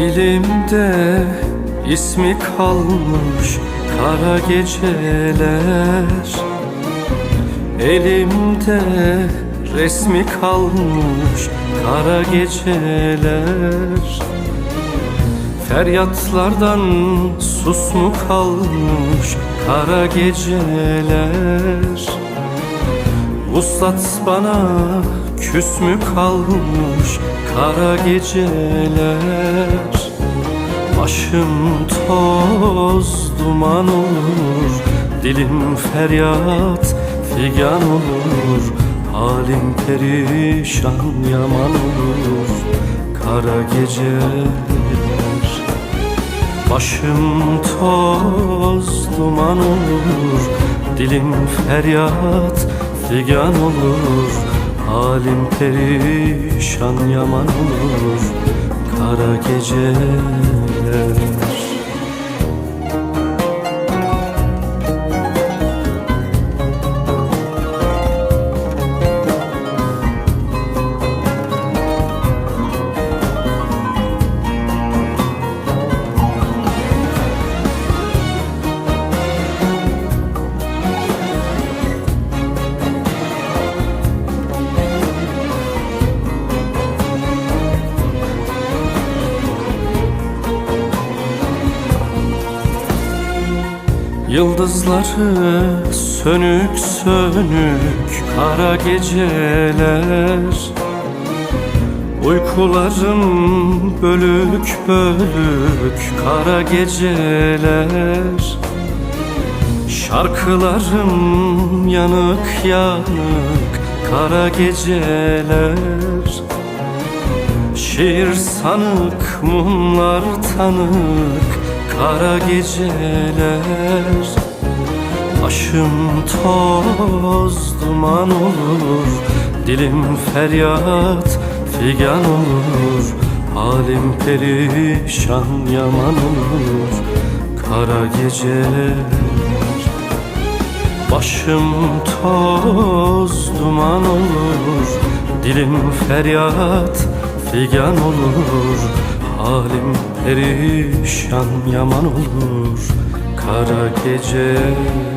Dilimde ismi kalmış kara geceler. Elimde resmi kalmış kara geceler. Feryatlardan sus mu kalmış kara geceler Vuslat bana küs mü kalmış kara geceler? Başım toz duman olur Dilim feryat figan olur. Halim perişan yaman olur Kara geceler. Başım toz duman olur Dilim feryat figan olur Halim perişan yaman olur Kara geceler Yıldızları sönük sönük kara geceler. Uykularım bölük bölük kara geceler. Şarkılarım yanık yanık kara geceler. Şiir sanık mumlar tanık kara geceler Başım toz duman olur Dilim feryat figan olur. Halim perişan yaman olur Kara geceler Başım toz duman olur Dilim feryat figan olur. Halim perişan yaman olur Kara geceler